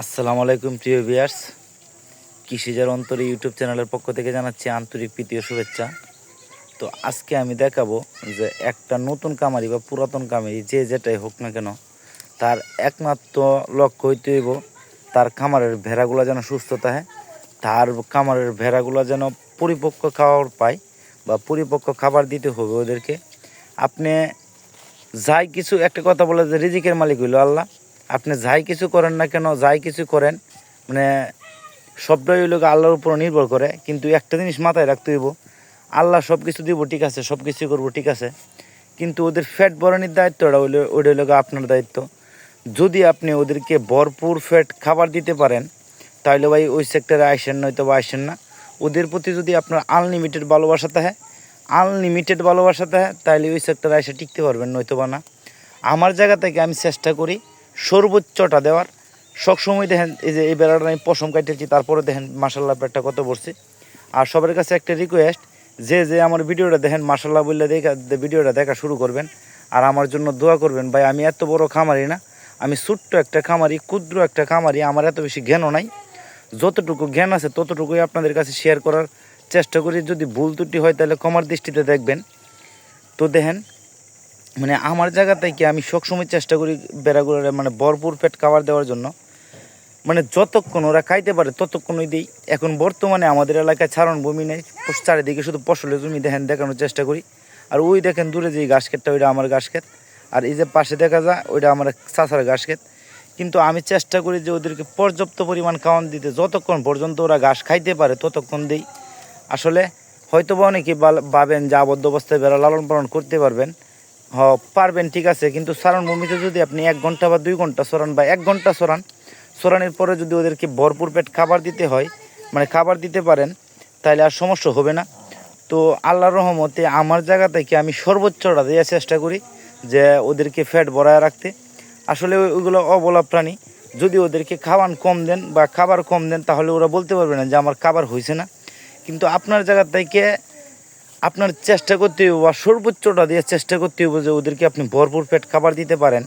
আসসালামু আলাইকুম, প্রিয় ভিয়ার্স কৃষিজার অন্তরে ইউটিউব চ্যানেলের পক্ষ থেকে জানাচ্ছি আন্তরিক প্রীতি ও শুভেচ্ছা। তো আজকে আমি দেখাবো যে একটা নতুন কামারি বা পুরাতন কামারি, যে যেটাই হোক না কেন, তার একমাত্র লক্ষ্য হইতে হইব তার খামারের ভেড়াগুলো যেন সুস্থ থাকে, তার খামারের ভেড়াগুলো যেন পরিপক্ক খাবার পায় বা পরিপক্ক খাবার দিতে হবে ওদেরকে। আপনি যাই কিছু একটা কথা বলে যে রিজিকের মালিক হইল আল্লাহ আপনি যাই কিছু করেন না কেন, যাই কিছু করেন মানে সবটাই হইল গিয়ে আল্লাহর উপর নির্ভর করে। কিন্তু একটা জিনিস মাথায় রাখতে হইব, আল্লাহ সব কিছু দিব, ঠিক আছে সব কিছু করব, ঠিক আছে। কিন্তু ওদের ফ্যাট বরণের দায়িত্বটা হইলে, ওইটা হইল আপনার দায়িত্ব। যদি আপনি ওদেরকে ভরপুর ফ্যাট খাবার দিতে পারেন তাহলে ভাই ওই সেক্টরে আইসেন, নয়তো বা আইসেন না। ওদের প্রতি যদি আপনার আনলিমিটেড ভালোবাসা থাকে আনলিমিটেড ভালোবাসা থাকে তাহলে ওই সেক্টরে এসে টিকতে পারবেন, নয়তো বা না। আমার জায়গা থেকে আমি চেষ্টা করি সর্বোচ্চটা দেওয়ার। সবসময় দেখেন এই যে এই বেড়াটা আমি পশম কাটিয়েছি, তারপরে দেখেন মাসাল্লাহ পেটটা কত বসছে আর সবার কাছে একটা রিকোয়েস্ট যে যে আমার ভিডিওটা দেখেন মাসাল্লাহ বললে দেখা, ভিডিওটা দেখা শুরু করবেন। আর আমার জন্য দোয়া করবেন, ভাই আমি এত বড় খামারি না, আমি ছোট্ট একটা খামারি, ক্ষুদ্র একটা খামারি, আমার এত বেশি জ্ঞানও নাই। যতটুকু জ্ঞান আছে ততটুকুই আপনাদের কাছে শেয়ার করার চেষ্টা করি। যদি ভুল ত্রুটি হয় তাহলে ক্ষমার দৃষ্টিতে দেখবেন। তো দেখেন মানে আমার জায়গা থেকে আমি সবসময় চেষ্টা করি বেড়াগুলোর মানে ভরপুর পেট খাবার দেওয়ার জন্য। মানে যতক্ষণ ওরা খাইতে পারে ততক্ষণই দিই। এখন বর্তমানে আমাদের এলাকায় ছাড়ন ভূমি নেই চারিদিকে শুধু ফসলের জমি দেখেন, দেখানোর চেষ্টা করি। আর ওই দেখেন দূরে যে ঘাস ক্ষেতটা, ওইটা আমার ঘাস ক্ষেত। আর এই যে পাশে দেখা যায়, ওইটা আমার চাষার ঘাস ক্ষেত। কিন্তু আমি চেষ্টা করি যে ওদেরকে পর্যাপ্ত পরিমাণ খাওয়ান দিতে। যতক্ষণ পর্যন্ত ওরা ঘাস খাইতে পারে ততক্ষণ দিই। আসলে হয়তো বা অনেকে ভাবেন যে আবদ্ধ অবস্থায় বেড়া লালন পালন করতে পারবেন। হ পারবেন, ঠিক আছে। কিন্তু সারান ভূমিতে যদি আপনি এক ঘণ্টা বা দুই ঘণ্টা সরান বা এক ঘণ্টা সরান, সরানোর পরে যদি ওদেরকে ভরপুর পেট খাবার দিতে হয় মানে খাবার দিতে পারেন, তাহলে আর সমস্যা হবে না। তো আল্লাহর রহমতে আমার জায়গা থেকে আমি সর্বোচ্চটা দেওয়ার চেষ্টা করি যে ওদেরকে ফ্যাট ভরায় রাখতে। আসলে ওইগুলো অবলা প্রাণী। যদি ওদেরকে খাওয়ান কম দেন বা খাবার কম দেন, তাহলে ওরা বলতে পারবে না যে আমার খাবার হয়েছে না। কিন্তু আপনার জায়গা থেকে আপনার চেষ্টা করতে হবে বা সর্বোচ্চটা দিয়ে চেষ্টা করতে হবে যে ওদেরকে আপনি ভরপুর পেট খাবার দিতে পারেন।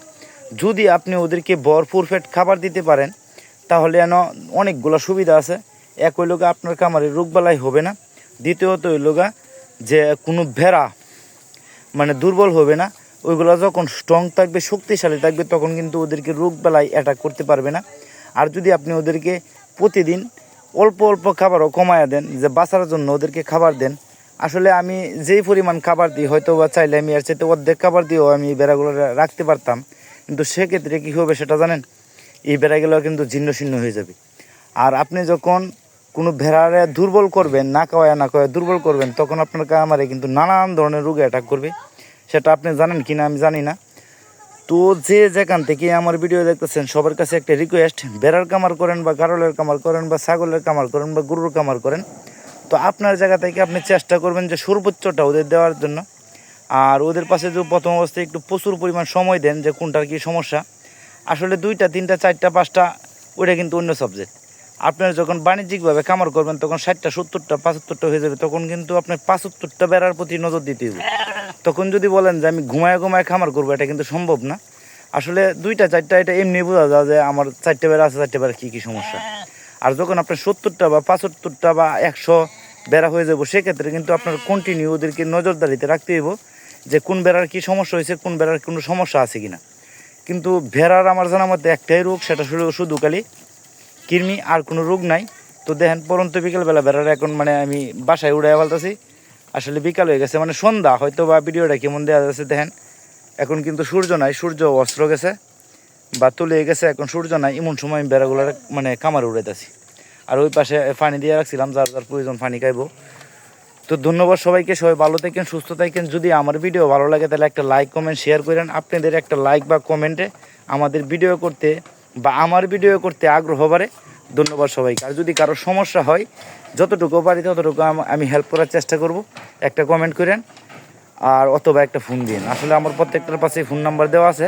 যদি আপনি ওদেরকে ভরপুর পেট খাবার দিতে পারেন, তাহলে যেন অনেকগুলো সুবিধা আছে। এক হইল গা আপনার খামারে রোগবালাই হবে না। দ্বিতীয়ত হইল গা যে কোনো ভেড়া মানে দুর্বল হবে না। ওইগুলো যখন স্ট্রং থাকবে, শক্তিশালী থাকবে, তখন কিন্তু ওদেরকে রোগ বেলায় অ্যাটাক করতে পারবে না। আর যদি আপনি ওদেরকে প্রতিদিন অল্প অল্প খাবারও কমায়া দেন, যে বাঁচার জন্য ওদেরকে খাবার দেন আসলে আমি যেই পরিমাণ খাবার দিই হয়তো বা চাইলে আমি আর চাইতে অর্ধেক খাবার দিয়েও আমি বেড়াগুলো রাখতে পারতাম। কিন্তু সেক্ষেত্রে কী হবে সেটা জানেন? এই বেড়াগুলো কিন্তু জীর্ণ শীর্ণ হয়ে যাবে। আর আপনি যখন কোনো ভেড়ারে দুর্বল করবেন, না খাওয়ায় না খাওয়ায় দুর্বল করবেন, তখন আপনার কামারে কিন্তু নানান ধরনের রোগে অ্যাটাক করবে। সেটা আপনি জানেন কি না আমি জানি না। তো যে যেখান থেকে আমার ভিডিও দেখতেছেন, সবার কাছে একটা রিকোয়েস্ট বেড়ার কামার করেন বা গারলের কামার করেন বা ছাগলের কামার করেন বা গরুর কামার করেন তো আপনার জায়গা থেকে আপনি চেষ্টা করবেন যে সর্বোচ্চটা ওদের দেওয়ার জন্য। আর ওদের পাশে যে প্রথম অবস্থায় একটু প্রচুর পরিমাণ সময় দেন যে কোনটার কী সমস্যা। আসলে দুইটা, তিনটা, চারটা, পাঁচটা, ওইটা কিন্তু অন্য সাবজেক্ট আপনার যখন বাণিজ্যিকভাবে খামার করবেন, তখন ষাটটা, সত্তরটা, পঁচাত্তরটা হয়ে যাবে, তখন কিন্তু আপনার পঁচাত্তরটা বেড়ার প্রতি নজর দিতে হবে। তখন যদি বলেন যে আমি ঘুমায় ঘুমায় খামার করব, এটা কিন্তু সম্ভব না। আসলে দুইটা, চারটা, এটা এমনি বোঝা যায় যে আমার চারটে বেড়া আছে, চারটে বেড়া কী কী সমস্যা। আর যখন আপনার সত্তরটা বা পঁচাত্তরটা বা একশো বেড়া হয়ে যাব, সেক্ষেত্রে কিন্তু আপনার কন্টিনিউ ওদেরকে নজরদারিতে রাখতে হইব যে কোন বেড়ার কী সমস্যা হয়েছে, কোন বেড়ার কোনো সমস্যা আছে কিনা। কিন্তু ভেড়ার আমার জানার মধ্যে একটাই রোগ, সেটা শুধু শুধু খালি কৃমি, আর কোনো রোগ নাই। তো দেখেন, পরন্ত বিকেলবেলা বেড়ার এখন মানে আমি বাসায় উড়াই ফেলতেছি। আসলে বিকাল হয়ে গেছে মানে সন্ধ্যা হয়তো বা ভিডিওটা কেমন দেওয়া যাচ্ছে দেখেন। এখন কিন্তু সূর্য নাই, সূর্য অস্ত্র গেছে। বা তুলে গেছে, এখন সূর্য নাই এমন সময় আমি বেড়াগুলার মানে কামারে উড়াইতেছি। আর ওই পাশে পানি দিয়ে রাখছিলাম, যার যার প্রয়োজন পানি খাইবো। তো ধন্যবাদ সবাইকে, সবাই ভালো থাকেন, সুস্থ থাকেন। যদি আমার ভিডিও ভালো লাগে, তাহলে একটা লাইক কমেন্ট শেয়ার করেন। আপনাদের একটা লাইক বা কমেন্টে আমাদের ভিডিও করতে বা আমার ভিডিও করতে আগ্রহ বাড়ে। ধন্যবাদ সবাইকে। আর যদি কারও সমস্যা হয়, যতটুকু পারি ততটুকু আমি হেল্প করার চেষ্টা করব। একটা কমেন্ট করেন, আর অথবা একটা ফোন দিন আসলে আমার প্রত্যেকটার পাশে ফোন নাম্বার দেওয়া আছে।